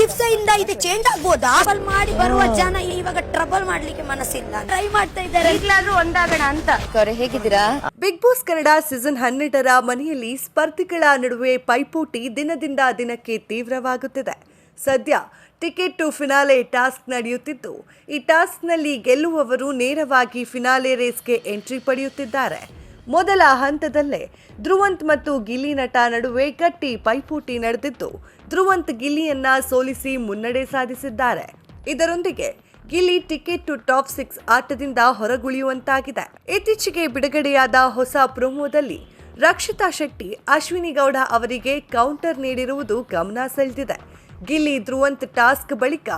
ದಿವಸದಿಂದ ಇದು ಚೇಂಜ್ ಆಗ್ಬೋದಾ? ಟ್ರಬಲ್ ಮಾಡಿ ಬರುವ ಜನ ಇವಾಗ ಟ್ರಬಲ್ ಮಾಡ್ಲಿಕ್ಕೆ ಮನಸ್ಸಿಲ್ಲ. ಟ್ರೈ ಮಾಡ್ತಾ ಇದ್ದಾರೆ. ಈಗಲಾದ್ರೂ ಒಂದಾಗಣ ಅಂತ. ಅವರೇ ಹೇಗಿದ್ದೀರಾ? ಬಿಗ್ ಬಾಸ್ ಕನ್ನಡ ಸೀಸನ್ ಹನ್ನೆರಡರ ಮನೆಯಲ್ಲಿ ಸ್ಪರ್ಧಿಗಳ ನಡುವೆ ಪೈಪೋಟಿ ದಿನದಿಂದ ದಿನಕ್ಕೆ ತೀವ್ರವಾಗುತ್ತಿದೆ. ಸದ್ಯ ಟಿಕೆಟ್ ಟು ಫಿನಾಲೆ ಟಾಸ್ಕ್ ನಡೆಯುತ್ತಿದ್ದು ಈ ಟಾಸ್ಕ್ನಲ್ಲಿ ಗೆಲ್ಲುವವರು ನೇರವಾಗಿ ಫಿನಾಲೆ ರೇಸ್ಗೆ ಎಂಟ್ರಿ ಪಡೆಯುತ್ತಿದ್ದಾರೆ. ಮೊದಲ ಹಂತದಲ್ಲೇ ಧ್ರುವಂತ್ ಮತ್ತು ಗಿಲ್ಲಿ ನಟ ನಡುವೆ ಗಟ್ಟಿ ಪೈಪೋಟಿ ನಡೆದಿದ್ದು, ಧ್ರುವಂತ್ ಗಿಲ್ಲಿಯನ್ನ ಸೋಲಿಸಿ ಮುನ್ನಡೆ ಸಾಧಿಸಿದ್ದಾರೆ. ಇದರೊಂದಿಗೆ Gilli ticket to top six ಆಟದಿಂದ ಹೊರಗುಳಿಯುವಂತಾಗಿದೆ. ಇತ್ತೀಚೆಗೆ ಬಿಡುಗಡೆಯಾದ ಹೊಸ ಪ್ರೊಮೋದಲ್ಲಿ ರಕ್ಷಿತಾ ಶೆಟ್ಟಿ, ಅಶ್ವಿನಿ ಗೌಡ ಅವರಿಗೆ ಕೌಂಟರ್ ನೀಡಿರುವುದು ಗಮನ ಸೆಳೆದಿದೆ. ಗಿಲ್ಲಿ ಧ್ರುವಂತ್ ಟಾಸ್ಕ್ ಬಳಿಕ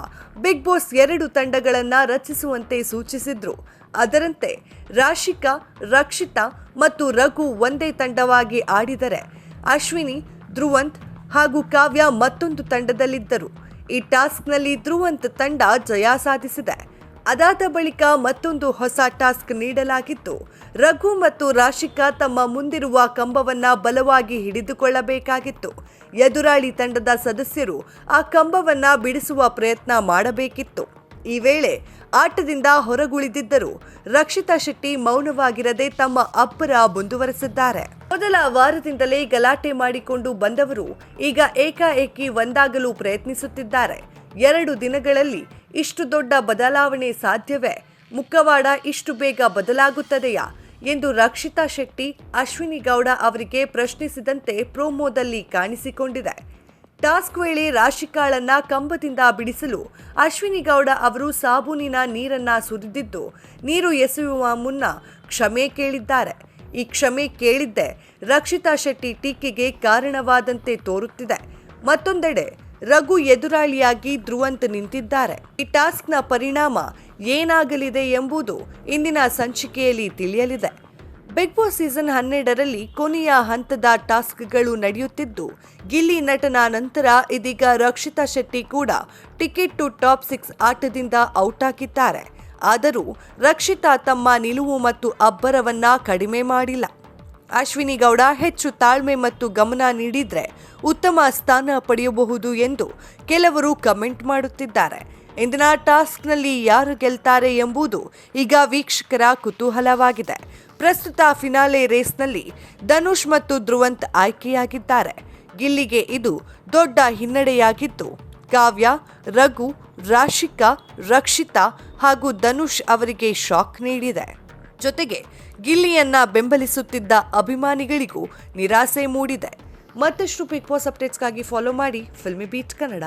ಬಿಗ್ ಬಾಸ್ ಎರಡು ತಂಡಗಳನ್ನ ರಚಿಸುವಂತೆ ಸೂಚಿಸಿದ್ರು. ಅದರಂತೆ ರಾಶಿಕಾ, ರಕ್ಷಿತಾ ಮತ್ತು ರಘು ಒಂದೇ ತಂಡವಾಗಿ ಆಡಿದರೆ ಅಶ್ವಿನಿ, ಧ್ರುವಂತ್ ಹಾಗೂ ಕಾವ್ಯ ಮತ್ತೊಂದು ತಂಡದಲ್ಲಿದ್ದರು. ಈ ಟಾಸ್ಕ್ನಲ್ಲಿ ಧ್ರುವಂತ್ ತಂಡ ಜಯ ಸಾಧಿಸಿದೆ. ಅದಾದ ಬಳಿಕ ಮತ್ತೊಂದು ಹೊಸ ಟಾಸ್ಕ್ ನೀಡಲಾಗಿತ್ತು. ರಘು ಮತ್ತು ರಾಶಿಕಾ ತಮ್ಮ ಮುಂದಿರುವ ಕಂಬವನ್ನ ಬಲವಾಗಿ ಹಿಡಿದುಕೊಳ್ಳಬೇಕಾಗಿತ್ತು. ಎದುರಾಳಿ ತಂಡದ ಸದಸ್ಯರು ಆ ಕಂಬವನ್ನ ಬಿಡಿಸುವ ಪ್ರಯತ್ನ ಮಾಡಬೇಕಿತ್ತು. ಈ ವೇಳೆ ಆಟದಿಂದ ಹೊರಗುಳಿದಿದ್ದರು ರಕ್ಷಿತಾ ಶೆಟ್ಟಿ ಮೌನವಾಗಿರದೆ ತಮ್ಮ ಅಪ್ಪರ ಮುಂದುವರೆಸಿದ್ದಾರೆ. ಮೊದಲ ವಾರದಿಂದಲೇ ಗಲಾಟೆ ಮಾಡಿಕೊಂಡು ಬಂದವರು ಈಗ ಏಕಾಏಕಿ ಒಂದಾಗಲು ಪ್ರಯತ್ನಿಸುತ್ತಿದ್ದಾರೆ. ಎರಡು ದಿನಗಳಲ್ಲಿ ಇಷ್ಟು ದೊಡ್ಡ ಬದಲಾವಣೆ ಸಾಧ್ಯವೇ? ಮುಖವಾಡ ಇಷ್ಟು ಬೇಗ ಬದಲಾಗುತ್ತದೆಯಾ? ಎಂದು ರಕ್ಷಿತಾ ಶೆಟ್ಟಿ ಅಶ್ವಿನಿ ಗೌಡ ಅವರಿಗೆ ಪ್ರಶ್ನಿಸಿದಂತೆ ಪ್ರೋಮೋದಲ್ಲಿ ಕಾಣಿಸಿಕೊಂಡಿದೆ. ಟಾಸ್ಕ್ ವೇಳೆ ರಾಶಿಕಾಳನ್ನ ಕಂಬದಿಂದ ಬಿಡಿಸಲು ಅಶ್ವಿನಿ ಗೌಡ ಅವರು ಸಾಬೂನಿನ ನೀರನ್ನ ಸುರಿದಿದ್ದು, ನೀರು ಎಸೆಯುವ ಮುನ್ನ ಕ್ಷಮೆ ಕೇಳಿದ್ದಾರೆ. ಈ ಕ್ಷಮೆ ಕೇಳಿದ್ದೆ ರಕ್ಷಿತಾ ಶೆಟ್ಟಿ ಟೀಕೆಗೆ ಕಾರಣವಾದಂತೆ ತೋರುತ್ತಿದೆ. ಮತ್ತೊಂದೆಡೆ ರಘು ಎದುರಾಳಿಯಾಗಿ ಧ್ರುವಂತ್ ನಿಂತಿದ್ದಾರೆ. ಈ ಟಾಸ್ಕ್ನ ಪರಿಣಾಮ ಏನಾಗಲಿದೆ ಎಂಬುದು ಇಂದಿನ ಸಂಚಿಕೆಯಲ್ಲಿ ತಿಳಿಯಲಿದೆ. ಬಿಗ್ ಬಾಸ್ ಸೀಸನ್ ಹನ್ನೆರಡರಲ್ಲಿ ಕೊನೆಯ ಹಂತದ ಟಾಸ್ಕ್ಗಳು ನಡೆಯುತ್ತಿದ್ದು, ಗಿಲ್ಲಿ ನಟನ ನಂತರ ಇದೀಗ ರಕ್ಷಿತಾ ಶೆಟ್ಟಿ ಕೂಡ ಟಿಕೆಟ್ ಟು ಟಾಪ್ ಸಿಕ್ಸ್ ಆಟದಿಂದ ಔಟ್ ಆಗಿದ್ದಾರೆ. ಆದರೂ ರಕ್ಷಿತಾ ತಮ್ಮ ನಿಲುವು ಮತ್ತು ಅಬ್ಬರವನ್ನ ಕಡಿಮೆ ಮಾಡಿಲ್ಲ. ಅಶ್ವಿನಿ ಗೌಡ ಹೆಚ್ಚು ತಾಳ್ಮೆ ಮತ್ತು ಗಮನ ನೀಡಿದರೆ ಉತ್ತಮ ಸ್ಥಾನ ಪಡೆಯಬಹುದು ಎಂದು ಕೆಲವರು ಕಮೆಂಟ್ ಮಾಡುತ್ತಿದ್ದಾರೆ. ಇಂದಿನ ಟಾಸ್ಕ್ನಲ್ಲಿ ಯಾರು ಗೆಲ್ತಾರೆ ಎಂಬುದು ಈಗ ವೀಕ್ಷಕರ ಕುತೂಹಲವಾಗಿದೆ. ಪ್ರಸ್ತುತ ಫಿನಾಲೆ ರೇಸ್ನಲ್ಲಿ ಧನುಷ್ ಮತ್ತು ಧ್ರುವಂತ್ ಆಯ್ಕೆಯಾಗಿದ್ದಾರೆ. ಗಿಲ್ಲಿಗೆ ಇದು ದೊಡ್ಡ ಹಿನ್ನಡೆಯಾಗಿದ್ದು, ಕಾವ್ಯ, ರಘು, ರಾಶಿಕಾ, ರಕ್ಷಿತಾ ಹಾಗೂ ಧನುಷ್ ಅವರಿಗೆ ಶಾಕ್ ನೀಡಿದೆ. ಜೊತೆಗೆ ಗಿಲ್ಲಿಯನ್ನ ಬೆಂಬಲಿಸುತ್ತಿದ್ದ ಅಭಿಮಾನಿಗಳಿಗೂ ನಿರಾಸೆ ಮೂಡಿದೆ. ಮತ್ತಷ್ಟು ಬಿಗ್ ಬಾಸ್ ಅಪ್ಡೇಟ್ಸ್ಗಾಗಿ ಫಾಲೋ ಮಾಡಿ. Filmibeat Kannada